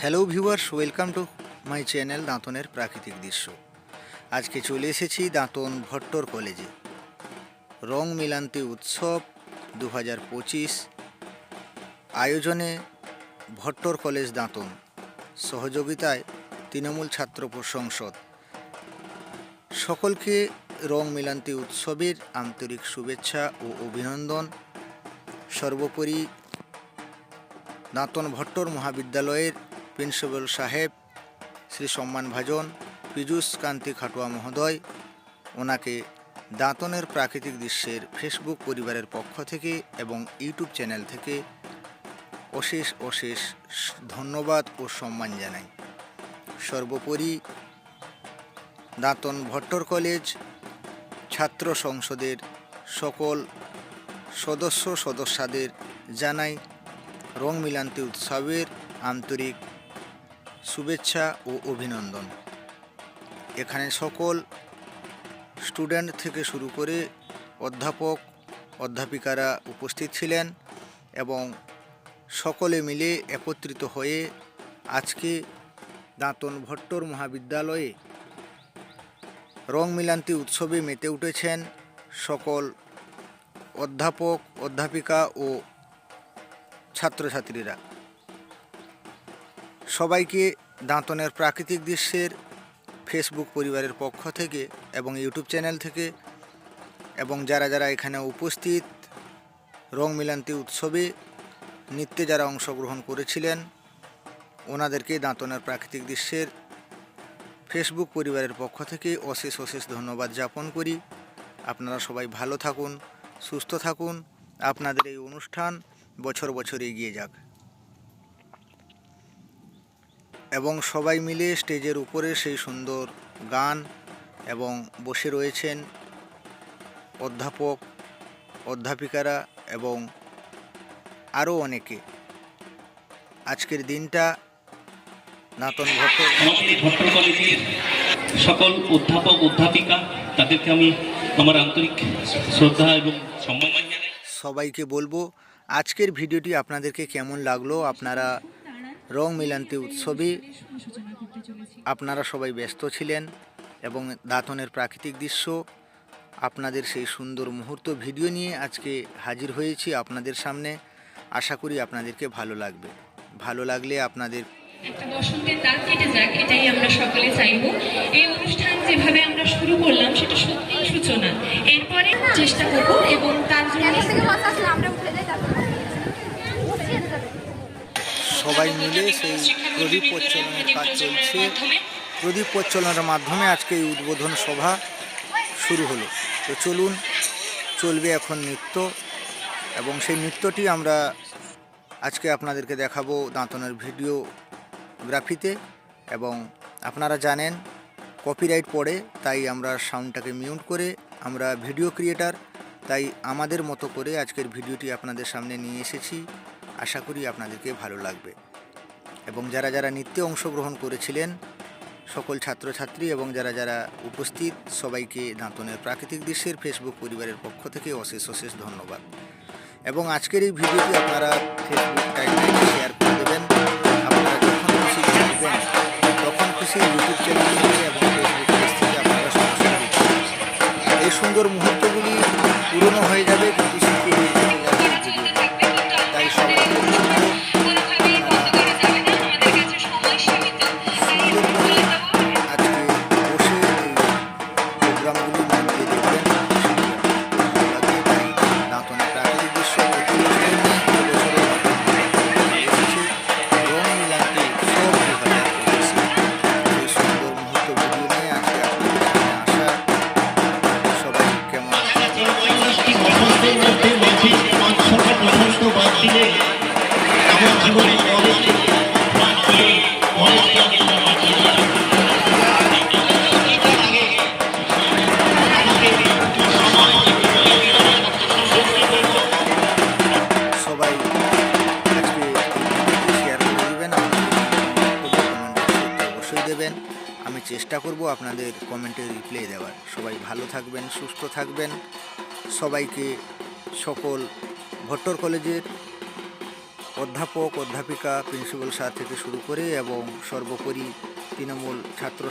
Hello viewers welcome to my channel দাঁতনের প্রাকৃতিক দৃশ্য আজকে চলে এসেছি দাঁতন ভট্টর কলেজে। রং মিলান্তি উৎসব দু হাজার পঁচিশ। আয়োজনে ভট্টর কলেজ দাঁতন। সহযোগিতায় তৃণমূল ছাত্র সংসদ সকলকে রং মিলান্তি উৎসবের আন্তরিক শুভেচ্ছা ও অভিনন্দন। সর্বোপরি দাঁতন ভট্টর মহাবিদ্যালয়ের প্রিন্সিপাল সাহেব, শ্রী সম্মান ভাজন, পীযূষ কান্তি খাটুয়া মহোদয়, ওনাকে দাঁতনের প্রাকৃতিক দৃশ্যের ফেসবুক পরিবারের পক্ষ থেকে এবং ইউটিউব চ্যানেল থেকে অশেষ অশেষ ধন্যবাদ ও সম্মান জানাই। সর্বোপরি দাঁতন ভট্টর কলেজ ছাত্র সংসদের সকল সদস্য সদস্যদের জানাই রং মিলান্তি উৎসবের আন্তরিক শুভেচ্ছা ও অভিনন্দন। এখানে সকল স্টুডেন্ট থেকে শুরু করে অধ্যাপক, অধ্যাপিকারা উপস্থিত ছিলেন এবং সকলে মিলে একত্রিত হয়ে আজকে দাঁতন ভট্টর মহাবিদ্যালয়ে রং মিলান্তি উৎসবে মেতে উঠেছেন সকল অধ্যাপক, অধ্যাপিকা ও ছাত্রছাত্রীরা। সবাইকে দাঁতনের প্রাকৃতিক দৃশ্যের ফেসবুক পরিবারের পক্ষ থেকে এবং ইউটিউব চ্যানেল থেকে এবং যারা যারা এখানে উপস্থিত রং মিলান্তি উৎসবে নৃত্যে যারা অংশগ্রহণ করেছিলেন, ওনাদেরকে দাঁতনের প্রাকৃতিক দৃশ্যের ফেসবুক পরিবারের পক্ষ থেকে অশেষ অশেষ ধন্যবাদ যাপন করি। আপনারা সবাই ভালো থাকুন, সুস্থ থাকুন। আপনাদের এই অনুষ্ঠান বছর বছর এগিয়ে যাক। এবং সবাই মিলে স্টেজের উপরে সেই সুন্দর গান এবং বসে রয়েছেন অধ্যাপক অধ্যাপিকারা এবং আরও অনেকে। আজকের দিনটা নাতন ভট্ট ভট্ট সকল অধ্যাপক অধ্যাপিকা তাদেরকে আমি আমার আন্তরিক শ্রদ্ধা এবং সম্মান সবাইকে বলব আজকের ভিডিওটি আপনাদেরকে কেমন লাগল? আপনারা রং মিলান্তি উৎসবে আপনারা সবাই ব্যস্ত ছিলেন এবং দাঁতনের প্রাকৃতিক দৃশ্য আপনাদের সেই সুন্দর মুহূর্ত ভিডিও নিয়ে আজকে হাজির হয়েছি আপনাদের সামনে। আশা করি আপনাদেরকে ভালো লাগবে। ভালো লাগলে আপনাদের একটা বসন্তের দাগ কেটে যাক এটাই আমরা সকলে চাইব। এই অনুষ্ঠান যেভাবে আমরা শুরু করলাম সেটা সত্যিই সূচনা। এরপরে চেষ্টা করব এবং তার জন্য আমরা উঠে যাই তারপর উঠে যেতে যাবে সবাই মিলে সেই প্রদীপ প্রজ্বলনের কাজ চলছে। প্রদীপ প্রজ্বলনের মাধ্যমে আজকে এই উদ্বোধন সভা শুরু হলো। তো চলুন, চলবে এখন নৃত্য এবং সেই নৃত্যটি আমরা আজকে আপনাদেরকে দেখাবো দাঁতনের ভিডিওগ্রাফিতে এবং আপনারা জানেন কপিরাইট পড়ে, তাই আমরা সাউন্ডটাকে মিউট করে আমরা ভিডিও ক্রিয়েটার তাই আমাদের মতো করে আজকের ভিডিওটি আপনাদের সামনে নিয়ে এসেছি। আশা করি আপনাদেরকে ভালো লাগবে। এবং যারা যারা নৃত্যে অংশগ্রহণ করেছিলেন, সকল ছাত্রছাত্রী এবং যারা যারা উপস্থিত, সবাইকে দাঁতনের প্রাকৃতিক দৃশ্যের ফেসবুক পরিবারের পক্ষ থেকে অশেষ অশেষ ধন্যবাদ। এবং আজকের এই ভিডিওটি আপনারা ফেসবুক টাইমলাইনে শেয়ার করে দেবেন। আপনারা যখন খুশি দেখবেন তখন খুশি ইউটিউব চ্যানেল এবং ফেসবুক আপনারা এই সুন্দর মুহূর্তগুলি পুরনো হয়ে যাবে কিন্তু দেবেন। আমি চেষ্টা করব আপনাদের কমেন্টে রিপ্লাই দেওয়ার। সবাই ভালো থাকবেন, সুস্থ থাকবেন। সবাইকে সকল ভট্টর কলেজের অধ্যাপক, অধ্যাপিকা প্রিন্সিপাল স্যার থেকে শুরু করে এবং সর্বোপরি তৃণমূল ছাত্র